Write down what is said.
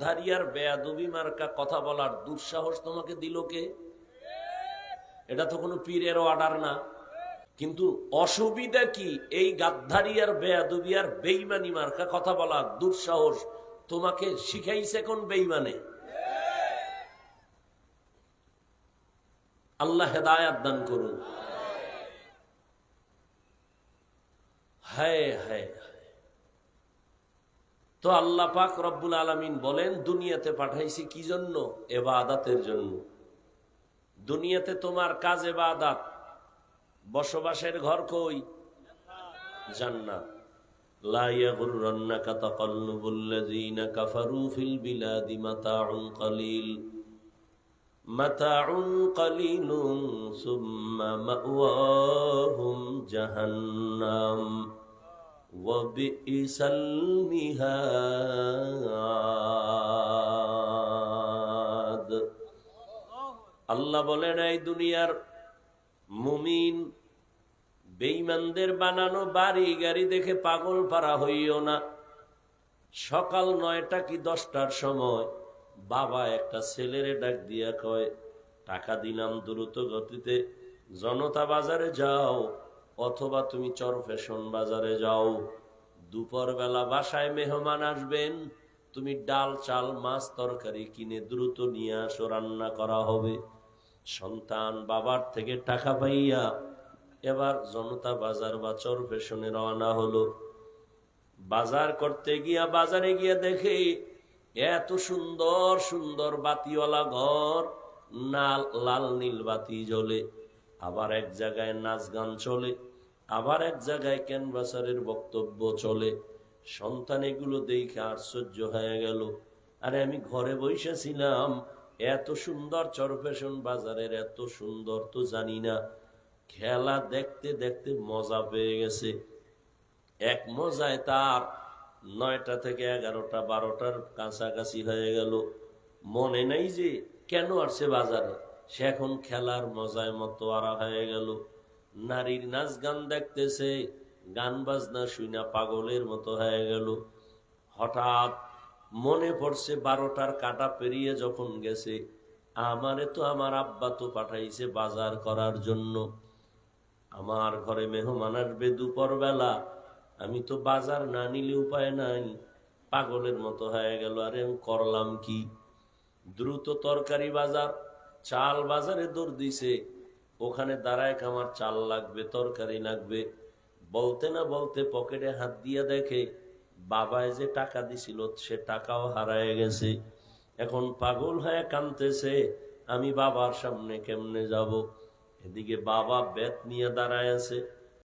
গাদ্ধারিয়ার বেয়াদবি মার্কা কথা বলার দুঃসাহস তোমাকে দিল কে? এটা তো কোনো পীরের অর্ডার না। কিন্তু অসুবিধা কি? এই গাদ্ধারিয়ার বেয়াদুবিয়ার বেইমানি মার্কা কথা বলার দুঃসাহস তোমাকে শিখাইছে কোন বেইমানে? আল্লাহ হেদায়াত দান করুন। হায় হায়। তো আল্লাহ পাক রব্বুল আলমিন বলেন, দুনিয়াতে পাঠাইছি কি জন্য? এবাদাতের জন্য। দুনিয়াতে তোমার কাজ এবাদাত। বসবাসের ঘর কই? জান্নাত। لا وبئس المهاد আল্লাহ বলেন এই দুনিয়ার মুমিন বেইমানদের বানানো বাড়ি গাড়ি দেখে পাগল পারা হইও না সকাল নয়টা কি দশটার সময় বাবা একটা ছেলেরে ডাক দিয়া কয় টাকা দিলাম দ্রুত গতিতে জনতা বাজারে যাও অথবা তুমি চর ফ্যাশন বাজারে যাও। দুপুর বেলা বাসায় মেহমান আসবেন। তুমি ডাল, চাল, মাছ, তরকারি কিনে দ্রুত নিয়ে আসো, রান্না করা হবে। সন্তান বাবার থেকে টাকা পাইয়া এবার জনতা বাজার বা চর ফ্যাশনে রওনা হলো। বাজার করতে গিয়া বাজারে গিয়া দেখে এত সুন্দর সুন্দর বাতিওয়ালা ঘর না লাল নীল বাতি জ্বলে। আবার এক জায়গায় নাচ গান চলে, আবার এক জায়গায় ক্যানভাসারের বক্তব্য চলে। সন্তান এগুলো দেখে আশ্চর্য হয়ে গেল। আরে আমি ঘরে বসেছিলাম এত সুন্দর চরফেশন বাজারের, এত সুন্দর তো জানি না। খেলা দেখতে দেখতে মজা পেয়ে গেছে। এক মজায় তার নয়টা থেকে এগারোটা, বারোটার কাছাকাছি হয়ে গেল। মনে নাই যে কেন আসছে বাজারে। সে এখন খেলার মজায় মতো আরা হয়ে গেল। নারীর নাচ গান দেখতেছে, গান বাজনা শুইনা পাগলের মতো হয়ে গেল। হঠাৎ মনে পড়ছে বারোটার কাটা পেরিয়ে যখন গেছে, আমারে তো আমার আব্বা তো পাঠাইছে বাজার করার জন্য। আমার ঘরে মেহমান আসবে দুপুর বেলা আমি তো বাজার না নিলে উপায় নাই। পাগলের মতো হয়ে গেল, আরে আমি করলাম কি? দ্রুত তরকারি বাজার চাল বাজারে দৌড় দিছে। ওখানে দাঁড়ায় আমার চাল লাগবে, তরকারি লাগবে। বলতে না বলতে পকেটে হাত দিয়ে দেখে বাবায় যে টাকা দিছিল, সে টাকাও হারায় গেছে। এখন পাগল হয়ে কানতেছে আমি বাবার সামনে কেমনে যাব? এদিকে বাবা বেত নিয়ে দাঁড়ায় আছে।